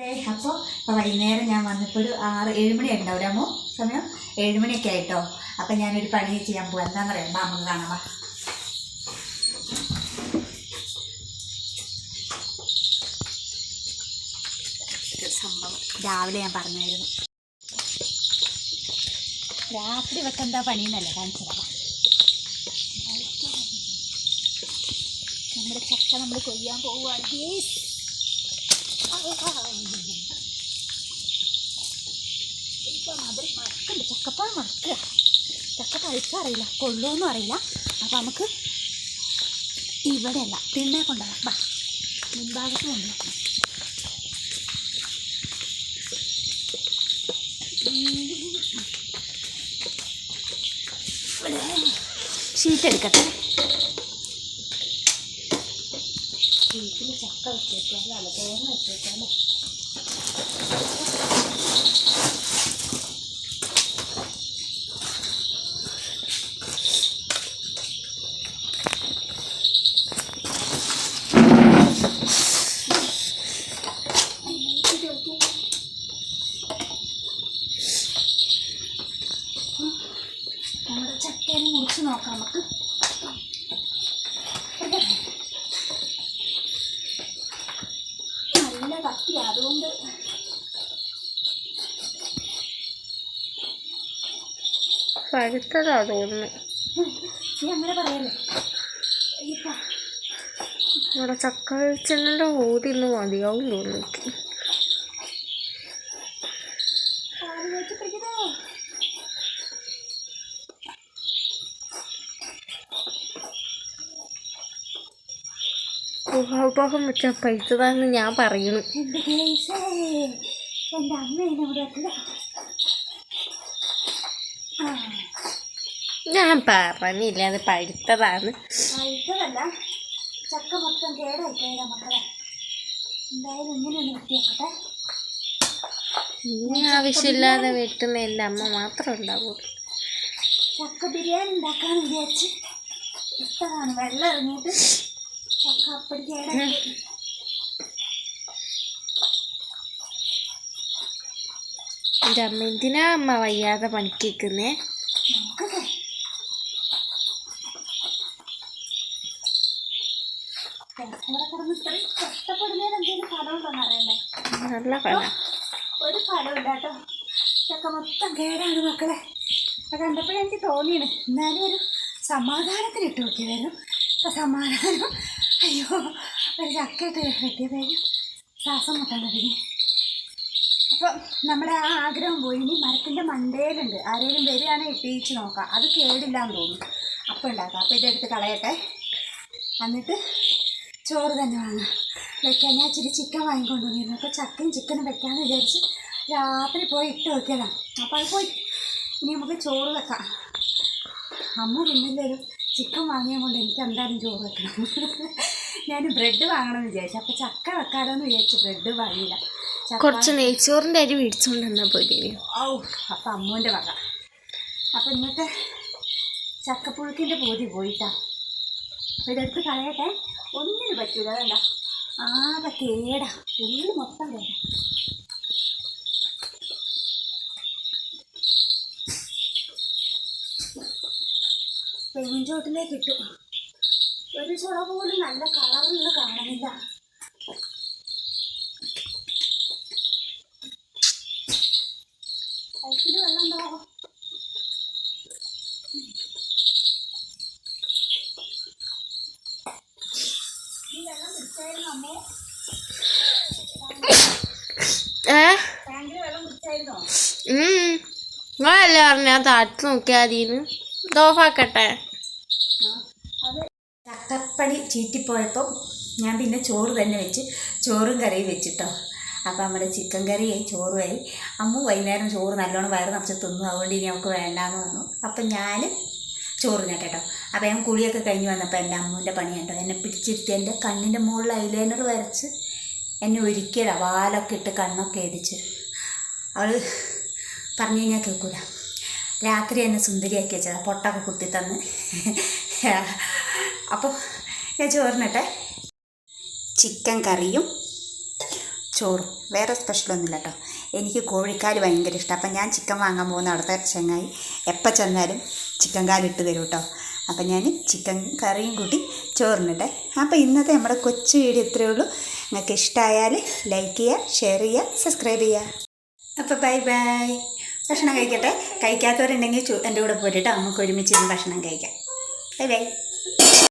അപ്പോൾ ഇപ്പോൾ വൈകുന്നേരം ഞാൻ വന്നപ്പോൾ ഒരു ആറ് ഏഴ് മണി ഉണ്ടാവില്ലാമോ സമയം ഏഴ് മണിയൊക്കെ ആയിട്ടോ. അപ്പം ഞാനൊരു പണി ചെയ്യാൻ പോകാം എന്താണെന്ന് പറയാം നമുക്ക് കാണാം സംഭവം രാവിലെ ഞാൻ പറഞ്ഞായിരുന്നു. രാത്രി ഇവക്ക് എന്താ പണിയെന്നല്ലേ കാണിച്ചു തരാം നമ്മുടെ ചക്ക നമ്മൾ കൊയ്യാൻ പോവുകയാണ്. ചക്കപ്പഴം മറക്കുക ചക്ക പഴുക്കറിയില്ല കൊള്ളുമെന്നും അറിയില്ല അപ്പം നമുക്ക് ഇവിടെയല്ല പിന്നെ കൊണ്ടുപോകാം ബാ മുൻഭാഗത്ത് കൊണ്ടുപോകാം ഷീറ്റ് എടുക്കട്ടെ? ഷീറ്റിൽ ചക്ക വെച്ചേക്കാം അല്ല തേങ്ങ വെച്ചേക്കാം അല്ലേ നമ്മുടെ ചക്കേനെ മുറിച്ച് നോക്കാം നമുക്ക്. കത്തി അതുകൊണ്ട് പഴുത്തതാ തോന്നുന്നു. നീ അങ്ങനെ പറയല്ലേ? ഇവിടെ ചക്ക വെളിച്ചെണ്ണന്റെ ഊതിന്ന് മതിയാവും തോന്നുന്നു എനിക്ക്. പാൽ വെച്ച് പിടിക്കണോ ഊഹാപോഹം വെച്ച പൈസ തന്നെ ഞാൻ പറയുന്നു ഞാൻ പറഞ്ഞില്ല അത് പഴുത്തതാണ് ഇനി ആവശ്യമില്ലാതെ വെട്ടുന്ന എന്റെ അമ്മ മാത്രം ഉണ്ടാവും ചക്ക ബിരിയാണി ഉണ്ടാക്കാന്ന് വിചാരിച്ച് ഇഷ്ടമാണ്. വെള്ളം ഇറങ്ങിയിട്ട് എന്റെ അമ്മ എന്തിനാ അമ്മ വയ്യാതെ അറിയണ്ടേ നല്ല ഫല ഒരു ഫലമില്ല കേട്ടോ. ഇതൊക്കെ മൊത്തം കേടാണ് മക്കളെ. അത് കണ്ടപ്പോഴെനിക്ക് തോന്നിയാണ് എന്നാലും ഒരു സമാധാനത്തിന് ഇട്ട് നോക്കിയതായിരുന്നു ഇപ്പം സമാധാനം അയ്യോ ഒരു ചക്കയിട്ട് കിട്ടിയതായി ശ്വാസം മുട്ടാൻ തുടങ്ങി. അപ്പം നമ്മുടെ ആ ആഗ്രഹം പോയി. ഇനി മരത്തിന്റെ മണ്ടയിലുണ്ട് ആരെങ്കിലും വരികയാണെങ്കിൽ ഇട്ടിച്ച് നോക്കാം. അത് കേടില്ലാന്ന് തോന്നുന്നു. അപ്പം ഉണ്ടാക്കാം. അപ്പം ഇതെടുത്ത് കളയട്ടെ. എന്നിട്ട് ചോറ് തന്നെ വാങ്ങാം. വെക്കാൻ ഞാൻ ഇച്ചിരി ചിക്കൻ വാങ്ങിക്കൊണ്ട് വന്നിരുന്നു അപ്പോൾ ചക്കയും ചിക്കനും വെക്കാമെന്ന് വിചാരിച്ച് രാത്രി പോയി ഇട്ട് നോക്കിയതാണ് അപ്പോൾ അത് പോയി. ഇനി നമുക്ക് ചോറ് വെക്കാം. അമ്മ തിന്നില്ലൊരു ചിക്കൻ വാങ്ങിയ കൊണ്ട് എനിക്ക് എന്തായാലും ചോറ് വെക്കണം. ഞാൻ ബ്രെഡ് വാങ്ങണമെന്ന് വിചാരിച്ചു. അപ്പോൾ ചക്ക വെക്കാലോ എന്ന് വിചാരിച്ചു. ബ്രെഡ് വാങ്ങിയില്ല. കുറച്ച് നെയ്ച്ചോറിന്റെ അരി മേടിച്ചുകൊണ്ട് വന്നാൽ പോലെ ഔ അപ്പം അമ്മൂന്റെ വക. അപ്പം ഇന്നത്തെ ചക്കപ്പുഴുക്കിന്റെ പൂതി പോയിട്ടാ. ഇതെടുത്ത് കളയട്ടെ. ഒന്നിനും പറ്റൂല അതല്ല ആകെ കേടാ. ഉള്ളിൽ മൊത്തം കേടാ. പെരുഞ്ചോട്ടിലേക്ക് ഇട്ടു ഒരു ചുള പോലും നല്ല കളറൊന്നും കാണുന്നില്ല. പൈപ്പിൽ വെള്ളം ഉണ്ടാവോ ഈ വെള്ളം പിടിച്ചായിരുന്നു അമ്മേ. ഏ? ടാങ്കിൽ വെള്ളം പിടിച്ചായിരുന്നോ. നിങ്ങളല്ലേ പറഞ്ഞ താഴ്ത്തി നോക്കിയാൽ മതിന്ന്. ദോഫാക്കട്ടെ അത് ചക്കപ്പണി ചീറ്റിപ്പോയപ്പോൾ ഞാൻ പിന്നെ ചോറ് തന്നെ വെച്ച് ചോറും കറിയും വെച്ചിട്ടോ. അപ്പോൾ നമ്മുടെ ചിക്കൻ കറിയായി ചോറുമായി. അമ്മ വൈകുന്നേരം ചോറ് നല്ലോണം വയറ് നിറച്ച് തിന്നു. അതുകൊണ്ട് ഇനി നമുക്ക് വേണ്ടാന്ന് പറഞ്ഞു. അപ്പം ഞാൻ ചോറ് കേട്ടോ. അപ്പോൾ ഞാൻ കുളിയൊക്കെ കഴിഞ്ഞ് വന്നപ്പോൾ എന്റെ അമ്മൂന്റെ പണി കേട്ടോ എന്നെ പിടിച്ചിരുത്തി. എന്റെ കണ്ണിന്റെ മുകളിൽ ഐലൈനർ വരച്ച് എന്നെ ഒരിക്കലും വാലൊക്കെ ഇട്ട് കണ്ണൊക്കെ എഴുതിച്ച് അവൾ പറഞ്ഞു കഴിഞ്ഞാൽ കേൾക്കൂല. രാത്രി എന്നെ സുന്ദരിയാക്കി വെച്ചത് പൊട്ടൊക്കെ കുത്തി തന്ന് അപ്പോൾ ഞാൻ ചോറിനട്ടെ. ചിക്കൻ കറിയും ചോറും. വേറെ സ്പെഷ്യലൊന്നുമില്ല കേട്ടോ എനിക്ക് കോഴിക്കാൽ ഭയങ്കര ഇഷ്ടം. അപ്പം ഞാൻ ചിക്കൻ വാങ്ങാൻ പോകുന്ന അവിടുത്തെ ചങ്ങായി എപ്പോൾ ചെന്നാലും ചിക്കൻ കാലിട്ട് തരും കേട്ടോ അപ്പം ഞാൻ ചിക്കൻ കറിയും കൂട്ടി ചോറിനിട്ടെ. അപ്പോൾ ഇന്നത്തെ നമ്മുടെ കൊച്ചു വീഡിയോ ഇത്രയേ ഉള്ളൂ. നിങ്ങൾക്ക് ഇഷ്ടമായാൽ ലൈക്ക് ചെയ്യുക ഷെയർ ചെയ്യുക സബ്സ്ക്രൈബ് ചെയ്യുക. അപ്പോൾ ബൈ ബൈ ഭക്ഷണം കഴിക്കട്ടെ. കഴിക്കാത്തവരുണ്ടെങ്കിൽ എന്റെ കൂടെ പോരട്ടോ നമുക്ക് ഒരുമിച്ച് ഇരുന്ന് ഭക്ഷണം കഴിക്കാം. Bye bye